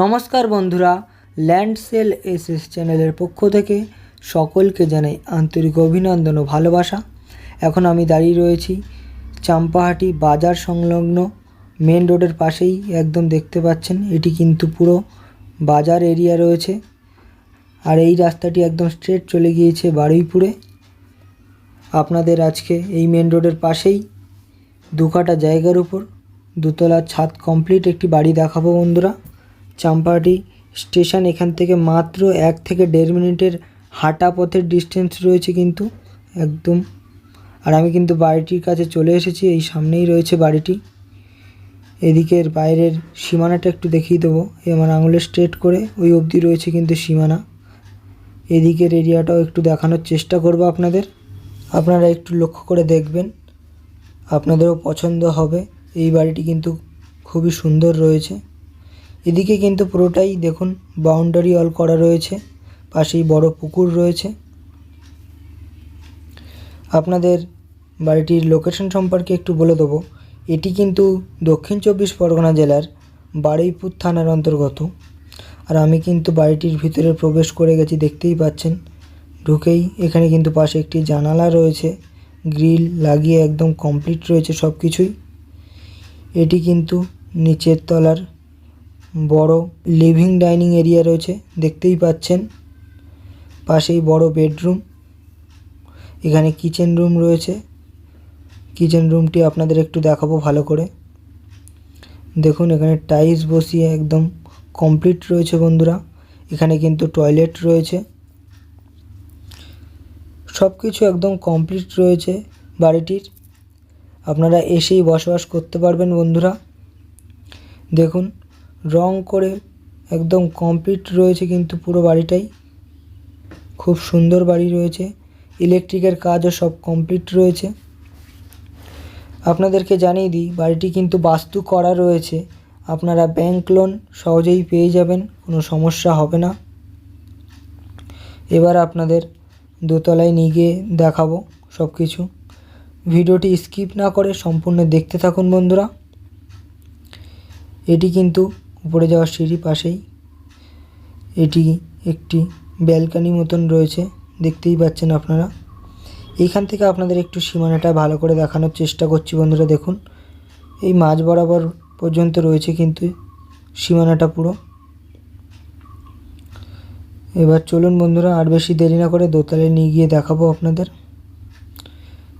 নমস্কার বন্ধুরা, land sell S S চ্যানেলের পক্ষ থেকে সকলকে জানাই আন্তরিক অভিনন্দন ও ভালোবাসা। এখন আমি দাঁড়িয়ে রয়েছি চাম্পাহাটি বাজার সংলগ্ন মেন রোডের পাশেই, একদম দেখতে পাচ্ছেন, এটি কিন্তু পুরো বাজার এরিয়া রয়েছে। আর এই রাস্তাটি একদম স্ট্রেট চলে গিয়েছে বারুইপুরে। আপনাদের আজকে এই মেন রোডের পাশেই দু কাটা জায়গার উপর দুতলা ছাদ কমপ্লিট একটি বাড়ি দেখাবো বন্ধুরা। চাম্পাহাটি স্টেশন, এখান থেকে মাত্র এক থেকে দেড় মিনিটের হাঁটা পথের ডিস্টেন্স রয়েছে কিন্তু, একদম। আর আমি কিন্তু বাড়িটির কাছে চলে এসেছি, এই সামনেই রয়েছে বাড়িটি। এদিকের বাইরের সীমানাটা একটু দেখিয়ে দেবো। এই আমার আঙুলে স্ট্রেট করে ওই অবধি রয়েছে কিন্তু সীমানা। এদিকের এরিয়াটাও একটু দেখানোর চেষ্টা করব আপনাদের। আপনারা একটু লক্ষ্য করে দেখবেন, আপনাদেরও পছন্দ হবে। এই বাড়িটি কিন্তু খুবই সুন্দর রয়েছে। এদিকে কিন্তু পুরোটাই দেখুন বাউন্ডারি অল করা রয়েছে, পাশেই বড় পুকুর রয়েছে। আপনাদের বাড়িটির লোকেশন সম্পর্কে একটু বলে দেবো। এটি কিন্তু দক্ষিণ চব্বিশ পরগনা জেলার বারুইপুর থানার অন্তর্গত। আর আমি কিন্তু বাড়িটির ভিতরে প্রবেশ করে গেছি, দেখতেই পাচ্ছেন। ঢুকেই এখানে কিন্তু পাশে একটি জানালা রয়েছে, গ্রিল লাগিয়ে একদম কমপ্লিট রয়েছে সব কিছুই এটি কিন্তু নিচের তলার বড় লিভিং ডাইনিং এরিয়া রয়েছে, দেখতেই পাচ্ছেন। পাশেই বড় বেডরুম এখানে কিচেন রুম রয়েছে। কিচেন রুমটি আপনাদের একটু দেখাবো ভালো করে। দেখুন, এখানে টাইলস বসিয়ে একদম কমপ্লিট রয়েছে বন্ধুরা। এখানে কিন্তু টয়লেট রয়েছে। সব কিছু একদম কমপ্লিট রয়েছে বাড়িটির। আপনারা এসেই বসবাস করতে পারবেন বন্ধুরা। দেখুন রং করে একদম কমপ্লিট রয়েছে কিন্তু পুরো বাড়িটাই। খুব সুন্দর বাড়ি রয়েছে। ইলেকট্রিকের কাজও সব কমপ্লিট রয়েছে। আপনাদেরকে জানিয়ে দিই, বাড়িটি কিন্তু বাস্তু করা রয়েছে। আপনারা ব্যাংক লোন সহজেই পেয়ে যাবেন, কোনো সমস্যা হবে না। এবার আপনাদের দোতলায় নিয়ে গিয়ে দেখাবো সব কিছু ভিডিওটি স্কিপ না করে সম্পূর্ণ দেখতে থাকুন বন্ধুরা। এটি কিন্তু উপরে যাওয়ার সিঁড়ি পাশেই। এটি একটি ব্যালকানি মতন রয়েছে, দেখতেই পাচ্ছেন আপনারা। এইখান থেকে আপনাদের একটু সীমানাটা ভালো করে দেখানোর চেষ্টা করছি বন্ধুরা, দেখুন। এই মাঝ বরাবর পর্যন্ত রয়েছে কিন্তু সীমানাটা পুরো। এবার চলুন বন্ধুরা, আর বেশি দেরি না করে দোতলায় নিয়ে গিয়ে দেখাবো আপনাদের।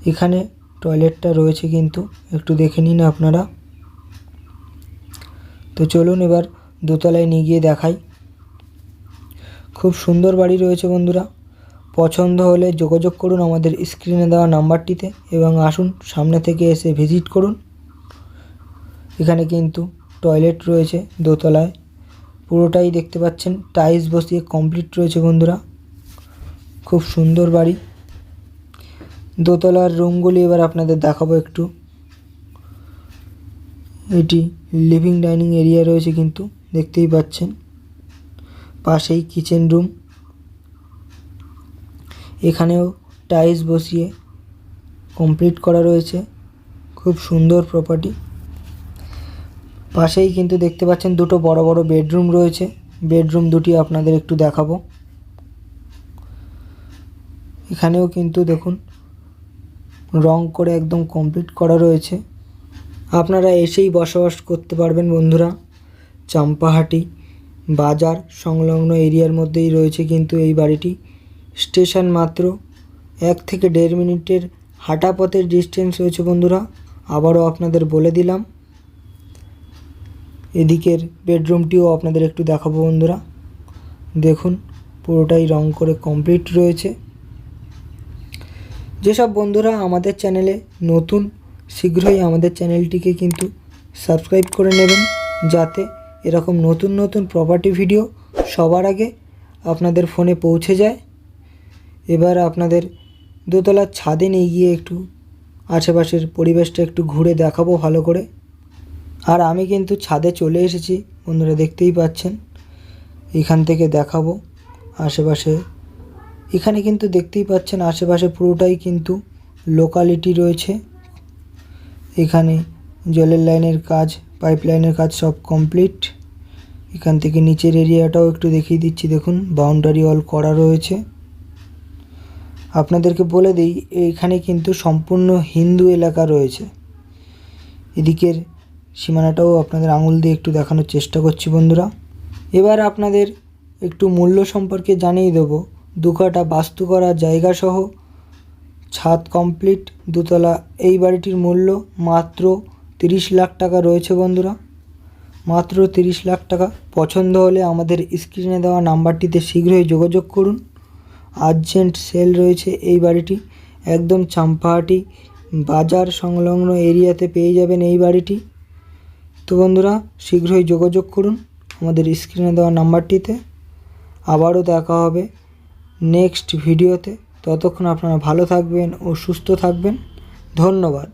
এখানে টয়লেটটা রয়েছে কিন্তু, একটু দেখে নিন আপনারা। তো চলুন এবার দোতলায় নিয়ে গিয়ে দেখাই। খুব সুন্দর বাড়ি রয়েছে বন্ধুরা। পছন্দ হলে যোগাযোগ করুন আমাদের স্ক্রিনে দেওয়া নাম্বারটিতে এবং আসুন সামনে থেকে এসে ভিজিট করুন। এখানে কিন্তু টয়লেট রয়েছে দোতলায়। পুরোটাই দেখতে পাচ্ছেন, টাইলস বসিয়ে কমপ্লিট রয়েছে বন্ধুরা। খুব সুন্দর বাড়ি। দোতলার রুমগুলি এবার আপনাদের দেখাবো একটু। এটি লিভিং ডাইনিং এরিয়া রয়েছে কিন্তু, দেখতেই পাচ্ছেন। পাশেই কিচেন রুম এখানেও টাইলস বসিয়ে কমপ্লিট করা রয়েছে। খুব সুন্দর প্রপার্টি পাশেই কিন্তু দেখতে পাচ্ছেন দুটো বড় বড় বেডরুম রয়েছে। বেডরুম দুটি আপনাদের একটু দেখাবো। এখানেও কিন্তু দেখুন, রং করে একদম কমপ্লিট করা রয়েছে। আপনারা এসেই বসবাস করতে পারবেন বন্ধুরা। চাম্পাহাটি বাজার সংলগ্ন এরিয়ার মধ্যেই রয়েছে কিন্তু এই বাড়িটি। স্টেশন মাত্র এক থেকে দেড় মিনিটের হাঁটা পথের ডিস্টেন্স রয়েছে বন্ধুরা। আবারও আপনাদের বলে দিলাম। এদিকের বেডরুমটিও আপনাদের একটু দেখাবো বন্ধুরা। দেখুন, পুরোটাই রং করে কমপ্লিট রয়েছে। যেসব বন্ধুরা আমাদের চ্যানেলে নতুন শীঘ্রই আমাদের চ্যানেলটিকে কিন্তু সাবস্ক্রাইব করে নেবেন, যাতে এরকম নতুন নতুন প্রপার্টি ভিডিও সবার আগে আপনাদের ফোনে পৌঁছে যায়। এবার আপনাদের দোতলার ছাদে নিয়ে গিয়ে একটু আশেপাশের পরিবেশটা একটু ঘুরে দেখাবো ভালো করে। আর আমি কিন্তু ছাদে চলে এসেছি, বন্ধুরা দেখতেই পাচ্ছেন। এখান থেকে দেখাবো আশেপাশে। এখানে কিন্তু দেখতেই পাচ্ছেন আশেপাশে পুরোটাই কিন্তু লোকালিটি রয়েছে। এখানে জলের লাইনের কাজ, পাইপ লাইনের কাজ সব কমপ্লিট। এখান থেকে নিচের এরিয়াটাও একটু দেখিয়ে দিচ্ছি, দেখুন, বাউন্ডারি অল করা রয়েছে। আপনাদেরকে বলে দিই, এখানে কিন্তু সম্পূর্ণ হিন্দু এলাকা রয়েছে। এদিকের সীমানাটাও আপনাদের আঙুল দিয়ে একটু দেখানোর চেষ্টা করছি, বন্ধুরা। এবার আপনাদের একটু মূল্য সম্পর্কে জানিয়ে দেবো। দু কাটা বাস্তু করা জায়গা সহ ছাদ কমপ্লিট দোতলা। এই বাড়িটির মূল্য মাত্র তিরিশ লাখ টাকা রয়েছে বন্ধুরা। মাত্র তিরিশ লাখ টাকা। পছন্দ হলে আমাদের স্ক্রিনে দেওয়া নাম্বারটিতে শীঘ্রই যোগাযোগ করুন। আর্জেন্ট সেল রয়েছে এই বাড়িটি। একদম চাম্পাহাটি বাজার সংলগ্ন এরিয়াতে পেয়ে যাবেন এই বাড়িটি। তো বন্ধুরা, শীঘ্রই যোগাযোগ করুন আমাদের স্ক্রিনে দেওয়া নাম্বারটিতে। আবারও দেখা হবে নেক্সট ভিডিওতে ততক্ষণ আপনারা ভালো থাকবেন ও সুস্থ থাকবেন। ধন্যবাদ।